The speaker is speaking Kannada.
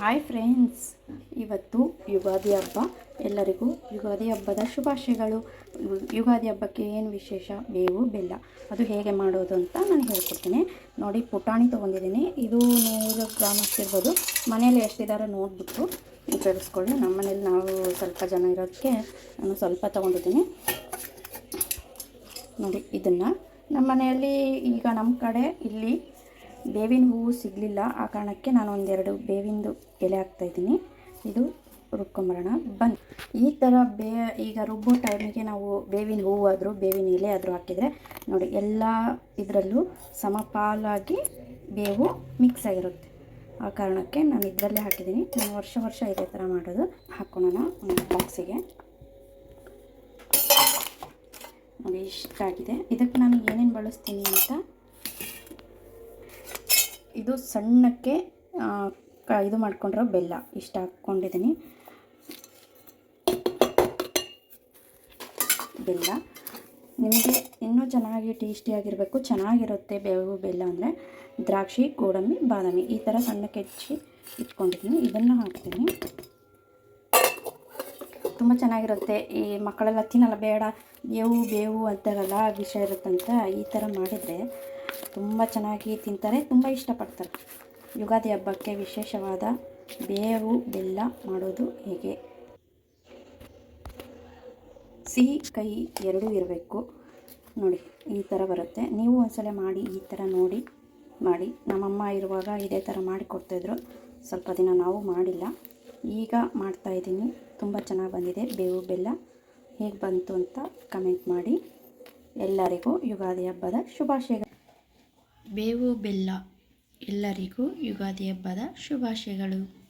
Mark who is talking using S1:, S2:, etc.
S1: ಹಾಯ್ ಫ್ರೆಂಡ್ಸ್ ಇವತ್ತು ಯುಗಾದಿ ಹಬ್ಬ. ಎಲ್ಲರಿಗೂ ಯುಗಾದಿ ಹಬ್ಬದ ಶುಭಾಶಯಗಳು. ಯುಗಾದಿ ಹಬ್ಬಕ್ಕೆ ಏನು ವಿಶೇಷ? ಬೇವು ಬೆಲ್ಲ. ಅದು ಹೇಗೆ ಮಾಡೋದು ಅಂತ ನಾನು ಹೇಳ್ಕೊಡ್ತೀನಿ. ನೋಡಿ, ಪುಟಾಣಿ ತೊಗೊಂಡಿದ್ದೀನಿ. ಇದು ನೂರು ಗ್ರಾಮ್ ಅಷ್ಟಿರ್ಬೋದು. ಮನೇಲಿ ಎಷ್ಟಿದಾರೋ ನೋಡಿಬಿಟ್ಟು ಉಪಯೋಗಿಸ್ಕೊಳ್ಳಿ. ನಮ್ಮ ಮನೇಲಿ ನಾವು ಸ್ವಲ್ಪ ಜನ ಇರೋದಕ್ಕೆ ನಾನು ಸ್ವಲ್ಪ ತೊಗೊಂಡಿದ್ದೀನಿ. ನೋಡಿ, ಇದನ್ನು. ನಮ್ಮ ಮನೆಯಲ್ಲಿ ಈಗ ನಮ್ಮ ಕಡೆ ಇಲ್ಲಿ ಬೇವಿನ ಹೂವು ಸಿಗಲಿಲ್ಲ. ಆ ಕಾರಣಕ್ಕೆ ನಾನು ಒಂದೆರಡು ಬೇವಿಂದು ಎಲೆ ಹಾಕ್ತಾಯಿದ್ದೀನಿ ಇದು ರುಬ್ಕೊಂಬರೋಣ ಬನ್ನಿ. ಈ ಥರ ಬೇ, ಈಗ ರುಬ್ಬೋ ಟೈಮಿಗೆ ನಾವು ಬೇವಿನ ಹೂವು ಆದರೂ ಬೇವಿನ ಎಲೆ ಆದರೂ ಹಾಕಿದರೆ, ನೋಡಿ, ಎಲ್ಲ ಇದರಲ್ಲೂ ಸಮಪಾಲಾಗಿ ಬೇವು ಮಿಕ್ಸ್ ಆಗಿರುತ್ತೆ. ಆ ಕಾರಣಕ್ಕೆ ನಾನು ಇದರಲ್ಲೇ ಹಾಕಿದ್ದೀನಿ. ನಾನು ವರ್ಷ ವರ್ಷ ಇದೇ ಥರ ಮಾಡೋದು. ಹಾಕ್ಕೊಳ್ಳೋಣ ಒಂದು ಬಾಕ್ಸಿಗೆ ನೋಡಿ, ಇಷ್ಟಾಗಿದೆ. ಇದಕ್ಕೆ ನಾನು ಏನೇನು ಬಳಸ್ತೀನಿ ಅಂತ ಇದು ಸಣ್ಣಕ್ಕೆ ಇದು ಮಾಡ್ಕೊಂಡಿರೋ ಬೆಲ್ಲ. ಇಷ್ಟ ಹಾಕ್ಕೊಂಡಿದ್ದೀನಿ. ಬೆಲ್ಲ. ನಿಮಗೆ ಇನ್ನೂ ಚೆನ್ನಾಗಿ ಟೇಸ್ಟಿಯಾಗಿರಬೇಕು ಚೆನ್ನಾಗಿರುತ್ತೆ ಬೇವು ಬೆಲ್ಲ ಅಂದರೆ. ದ್ರಾಕ್ಷಿ, ಗೋಡಂಬಿ, ಬಾದಾಮಿ. ಈ ಥರ ಸಣ್ಣಕ್ಕೆ ಹೆಚ್ಚಿ ಇಟ್ಕೊಂಡಿದ್ದೀನಿ. ಇದನ್ನು ಹಾಕ್ತೀನಿ. ತುಂಬ ಚೆನ್ನಾಗಿರುತ್ತೆ. ಈ ಮಕ್ಕಳೆಲ್ಲ ತಿನ್ನಲ್ಲ, ಬೇಡ, ಬೇವು ಬೇವು ಅಂತಾರಲ್ಲ ವಿಷ ಇರುತ್ತಂತ ಈ ಥರ ಮಾಡಿದರೆ ತುಂಬ ಚೆನ್ನಾಗಿ ತಿಂತಾರೆ, ತುಂಬ ಇಷ್ಟಪಡ್ತಾರೆ. ಯುಗಾದಿ ಹಬ್ಬಕ್ಕೆ ವಿಶೇಷವಾದ ಬೇವು, ಬೆಲ್ಲ ಮಾಡೋದು ಹೇಗೆ? ಸಿಹಿ, ಕಹಿ ಎರಡೂ ಇರಬೇಕು. ನೋಡಿ, ಈ ಥರ ಬರುತ್ತೆ. ನೀವು ಒಂದ್ಸಲ ಮಾಡಿ, ಈ ಥರ ನೋಡಿ, ಮಾಡಿ. ನಮ್ಮಮ್ಮ ಇರುವಾಗ ಇದೇ ಥರ ಮಾಡಿ ಕೊಡ್ತಾಯಿದ್ರು ಸ್ವಲ್ಪ ದಿನ ನಾವು ಮಾಡಿಲ್ಲ. ಈಗ ಮಾಡ್ತಾಯಿದ್ದೀನಿ ತುಂಬ ಚೆನ್ನಾಗಿ ಬಂದಿದೆ. ಬೇವು, ಬೆಲ್ಲ ಹೇಗೆ ಬಂತು ಅಂತ ಕಮೆಂಟ್ ಮಾಡಿ. ಎಲ್ಲರಿಗೂ ಯುಗಾದಿ ಹಬ್ಬದ ಶುಭಾಶಯಗಳು. ಬೇವು, ಬೆಲ್ಲ ಎಲ್ಲರಿಗೂ ಯುಗಾದಿ ಹಬ್ಬದ ಶುಭಾಶಯಗಳು.